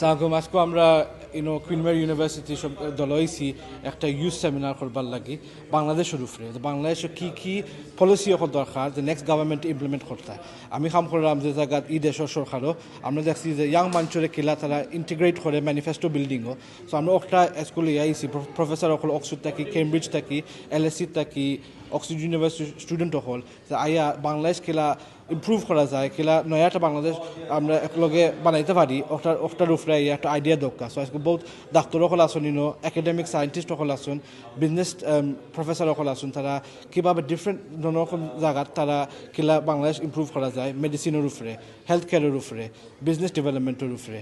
সালামালাইকুম আজকে আমরা ইউনো কুইনমের ইউনিভার্সিটি সব দলইছি একটা ইউথ সেমিনার করবার লাগি, বাংলাদেশের উপরে। যে বাংলাদেশে কি কি পলিসি এখন দরকার যে নেক্সট গভর্নমেন্ট ইমপ্লিমেন্ট করতে। আমি কাম করলাম যে জায়গাত ই দেশের সরকারও, আমরা দেখছি যে ইয়াং মানুষের কিলা তারা ইন্টিগ্রেট করে ম্যানিফেস্টো বিল্ডিংও সো আমরা একটা স্কুলে আইছি প্রফেসর অকল অক্সফোর্ড থাকি কেমব্রিজ থাকি এল এস সি থাকি অক্সফোর্ড ইউনিভার্সিটি স্টুডেন্ট হল যে আইয়া বাংলাদেশ কিলা ইমপ্রুভ করা যায়, কিলা নয়া একটা বাংলাদেশ আমরা একলগে বানাইতে পারি। ওটার ওটার উপরে একটা আইডিয়া দরকার। সো আজকে বহুত ডাক্তার সকল আসুন ইনো একাডেমিক সায়েন্টিস্ট সকল আসুন বিজনেস প্রফেসর সকল আসুন তারা কীভাবে ডিফারেন্ট ধরনের জায়গার তারা কিলা বাংলাদেশ ইমপ্রুভ করা যায় মেডিসিনের উপরে হেলথ কেয়ারের উপরে বিজনেস ডেভেলপমেন্টের উপরে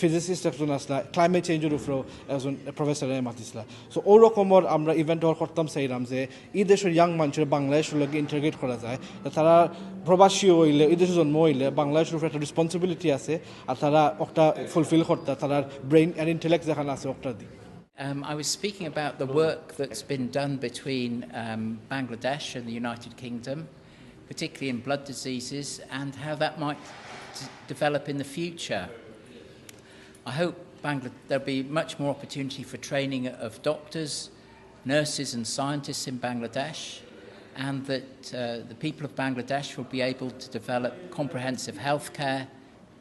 ফিজিসিস্ট একজন আসলা ক্লাইমেট চেঞ্জের উপরেও একজন প্রফেসরে মাতিছিলা সো ও রকমের আমরা ইভেন্ট হল করতাম চাইলাম যে এই দেশের ইয়াং মানুষের বাংলাদেশের লগে ইন্টারগ্রেট করা যায় তারা প্রবাসী হইলে এই দেশে জন্ম হইলে বাংলাদেশের উপরে একটা রেসপন্সিবিলিটি আছে আর তারা একটা ফুলফিল করতে তারা ব্রেইন অ্যান্ড ইন্টেলেক্ট যেখানে আছে ওটা দিই Um, I was speaking about the work that's been done between um, Bangladesh and the United Kingdom, particularly in blood diseases, and how that might develop in the future. I hope Bangla- there'll be much more opportunity for training of doctors, nurses, and scientists in Bangladesh, and that uh, the people of Bangladesh will be able to develop comprehensive healthcare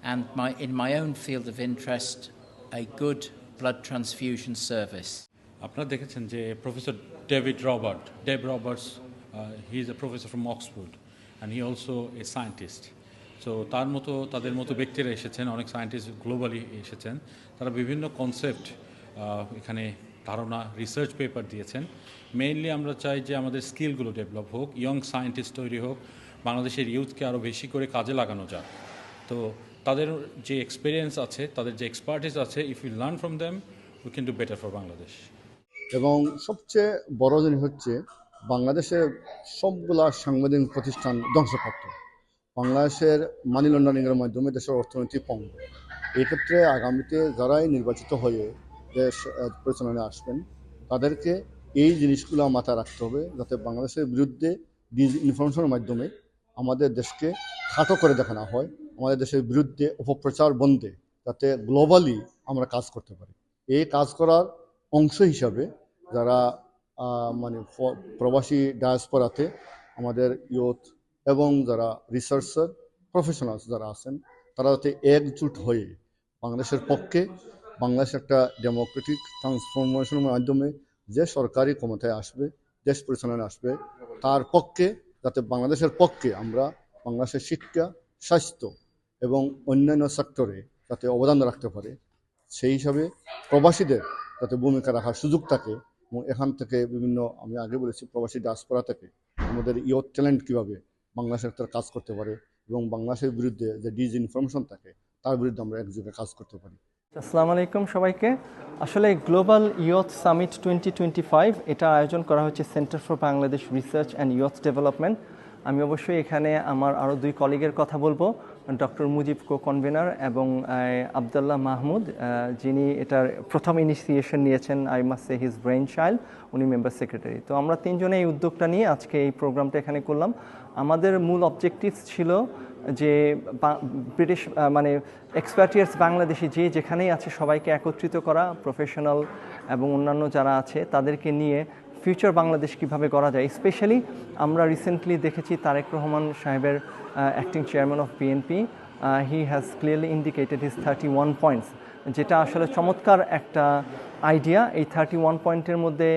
and, my, in my own field of interest, a good blood transfusion service. আপনারা দেখেছেন যে professor David Robert Dave Roberts he is a professor from Oxford and he also a scientist So তার মতো, তাদের মতো ব্যক্তিরা এসেছেন, অনেক সায়েন্টিস্ট গ্লোবালি এসেছেন। তারা বিভিন্ন কনসেপ্ট এখানে ধারণা রিসার্চ পেপার দিয়েছেন। মেইনলি আমরা চাই যে আমাদের স্কিলগুলো ডেভেলপ হোক ইয়ং সায়েন্টিস্ট তৈরি হোক, বাংলাদেশের ইউথকে আরও বেশি করে কাজে লাগানো যাক। তো, তাদের যে এক্সপিরিয়েন্স আছে, তাদের যে এক্সপার্টিস আছে if you learn from them we can do better for Bangladesh এবং সবচেয়ে বড় জিনিস হচ্ছে, বাংলাদেশের সবগুলা সাংবিধানিক প্রতিষ্ঠান ধ্বংসপ্রাপ্ত। বাংলাদেশের মানি লন্ডারিংয়ের মাধ্যমে দেশের অর্থনীতি পঙ্গ এক্ষেত্রে আগামীতে যারাই নির্বাচিত হয়ে দেশ পরিচালনায় আসবেন, তাদেরকে এই জিনিসগুলো মাথায় রাখতে হবে যাতে বাংলাদেশের বিরুদ্ধে ডিজ ইনফরমেশনের মাধ্যমে আমাদের দেশকে খাটো করে দেখানো হয়, আমাদের দেশের বিরুদ্ধে অপপ্রচার বন্ধে যাতে গ্লোবালি আমরা কাজ করতে পারি। এই কাজ করার অংশ হিসাবে যারা মানে প্রবাসী ডায়াসপোরাতে আমাদের ইয়ুথ এবং যারা রিসার্চার প্রফেশনালস যারা আছেন, তারা যাতে একজুট হয়ে বাংলাদেশের পক্ষে বাংলাদেশ একটা ডেমোক্রেটিক ট্রান্সফরমেশনের মাধ্যমে যে সরকারি ক্ষমতায় আসবে, দেশ পরিচালনায় আসবে, তার পক্ষে, যাতে বাংলাদেশের পক্ষে আমরা বাংলাদেশের শিক্ষা, স্বাস্থ্য এবং অন্যান্য সেক্টরে যাতে অবদান রাখতে পারে, সেই হিসাবে প্রবাসীদের যাতে ভূমিকা রাখার সুযোগ থাকে এবং এখান থেকে বিভিন্ন, আমি আগে বলেছি প্রবাসী ডাসপোরা থেকে, আমাদের ইয়থ ট্যালেন্ট কীভাবে বাংলাদেশের তার কাজ করতে পারে এবং বাংলাদেশের বিরুদ্ধে যে ডিজ ইনফরমেশন থাকে, তার বিরুদ্ধে আমরা একযোগে কাজ করতে পারি। আসসালাম আলাইকুম সবাইকে। আসলে global youth summit twenty twenty five এটা আয়োজন করা হচ্ছে centre for Bangladesh research and youth development আমি অবশ্যই এখানে আমার আরও দুই কলিগের কথা বলব। ডক্টর মুজিব কো কনভেনার এবং আবদুল্লাহ মাহমুদ যিনি এটার প্রথম ইনিশিয়েশন নিয়েছেন I must say his brainchild উনি মেম্বার সেক্রেটারি তো আমরা তিনজনে এই উদ্যোগটা নিয়ে আজকে এই প্রোগ্রামটা এখানে করলাম। আমাদের মূল অবজেক্টিভ ছিল যে ব্রিটিশ মানে এক্সপার্টিয়ার্স বাংলাদেশি যে যেখানেই আছে সবাইকে একত্রিত করা প্রফেশনাল এবং অন্যান্য যারা আছে, তাদেরকে নিয়ে ফিউচার বাংলাদেশ কীভাবে করা যায়। স্পেশালি আমরা রিসেন্টলি দেখেছি তারেক রহমান সাহেবের acting chairman of BNP he has clearly indicated his thirty one points যেটা আসলে চমৎকার একটা আইডিয়া এই থার্টি ওয়ান পয়েন্টের মধ্যে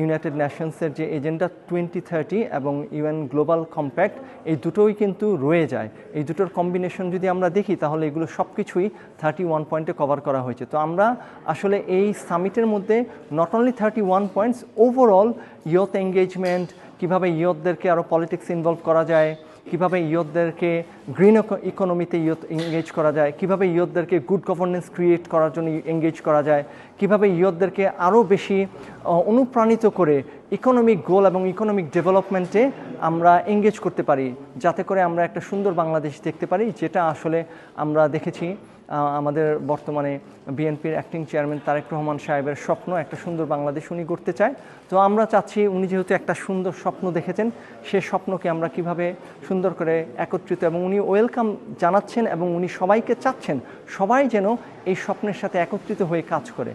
ইউনাইটেড নেশনসের যে এজেন্ডা টোয়েন্টি থার্টি এবং ইউএন গ্লোবাল কম্প্যাক্ট এই দুটোই কিন্তু রয়ে যায়। এই দুটোর কম্বিনেশন যদি আমরা দেখি, তাহলে এগুলো সব কিছুই থার্টি ওয়ান পয়েন্টে কভার করা হয়েছে। তো আমরা আসলে এই সামিটের মধ্যে not only thirty one points overall youth engagement কীভাবে ইয়থদেরকে আরও পলিটিক্স ইনভলভ করা যায় কীভাবে ইয়থদেরকে গ্রিন ইকোনমিতে ইয়থ এঙ্গেজ করা যায়, কীভাবে ইয়থদেরকে গুড গভর্নেন্স ক্রিয়েট করার জন্য এঙ্গেজ করা যায়, কীভাবে ইয়থদেরকে আরও বেশি অনুপ্রাণিত করে ইকোনমিক গোল এবং ইকোনমিক ডেভেলপমেন্টে আমরা এঙ্গেজ করতে পারি, যাতে করে আমরা একটা সুন্দর বাংলাদেশ দেখতে পারি, যেটা আসলে আমরা দেখেছি। আমাদের বর্তমানে বিএনপির অ্যাক্টিং চেয়ারম্যান তারেক রহমান সাহেবের স্বপ্ন, একটা সুন্দর বাংলাদেশ উনি করতে চায়। তো আমরা চাচ্ছি উনি যেহেতু একটা সুন্দর স্বপ্ন দেখেছেন, সে স্বপ্নকে আমরা কীভাবে সুন্দর করে একত্রিত এবং উনি ওয়েলকাম জানাচ্ছেন এবং উনি সবাইকে চাচ্ছেন সবাই যেন এই স্বপ্নের সাথে একত্রিত হয়ে কাজ করে।